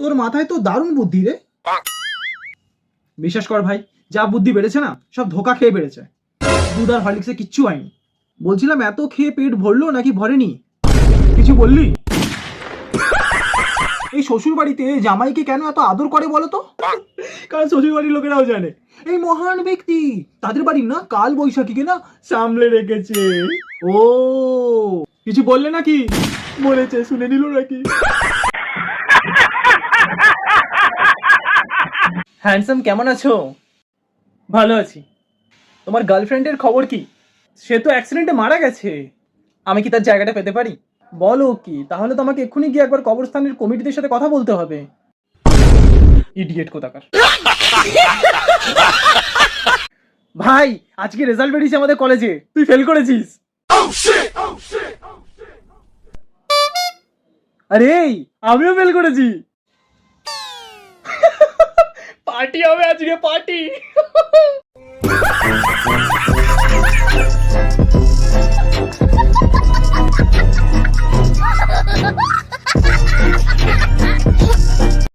তোর মাথায় তো দারুণ বুদ্ধি রে। বিশ্বাস কর ভাই, যা বুদ্ধি বেড়েছে না, সব ধোকা খেয়ে বেড়েছে। দুধ আর হরলিক্সে কিচ্ছু হয়নি। বলছিলাম এত খেয়ে পেট ভরলো নাকি ভরেনি? কিছু বললি? এই শ্বশুর বাড়িতে জামাইকে কেন এত আদর করে বলো তো? কারণ শ্বশুর বাড়ির লোকেরাও জানে। এই মহান ব্যক্তি, তাদের বাড়ির না কাল বৈশাখীকে না সামলে রেখেছে। ও, কিছু বললে নাকি? বলেছে, শুনে নিল নাকি? হ্যান্ডসাম কেমন আছো? ভালো আছি। তোমার গার্লফ্রেন্ডের খবর কি? সে তো অ্যাক্সিডেন্টে মারা গেছে। আমি কি তার জায়গাটা পেতে পারি? বলো কি, তাহলে তো আমাকে এক্ষুনি গিয়ে একবার কবরস্থানের কমিটিদের সাথে কথা বলতে হবে। ইডিয়েট কোথাকার। ভাই, আজকে রেজাল্ট বেরিয়েছে আমাদের কলেজে তুই ফেল করেছিস। আরে, আমিও ফেল করেছি। পার্টি হবে আজকে পার্টি